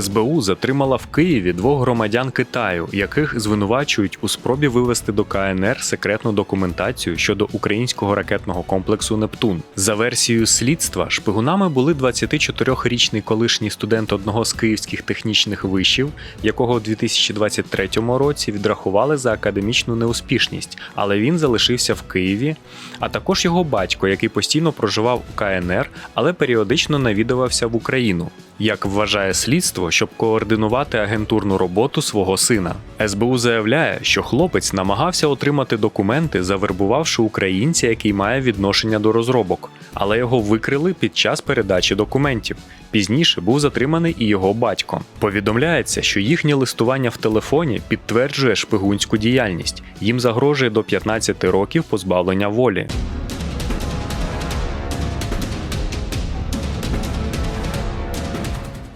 СБУ затримала в Києві двох громадян Китаю, яких звинувачують у спробі вивести до КНР секретну документацію щодо українського ракетного комплексу Нептун. За версією слідства, шпигунами були 24-річний колишній студент одного з київських технічних вишів, якого у 2023 році відрахували за академічну неуспішність, але він залишився в Києві, а також його батько, який постійно проживав у КНР, але періодично навідувався в Україну. Як вважає слідство, щоб координувати агентурну роботу свого сина, СБУ заявляє, що хлопець намагався отримати документи, завербувавши українця, який має відношення до розробок, але його викрили під час передачі документів. Пізніше був затриманий і його батько. Повідомляється, що їхнє листування в телефоні підтверджує шпигунську діяльність. Їм загрожує до 15 років позбавлення волі.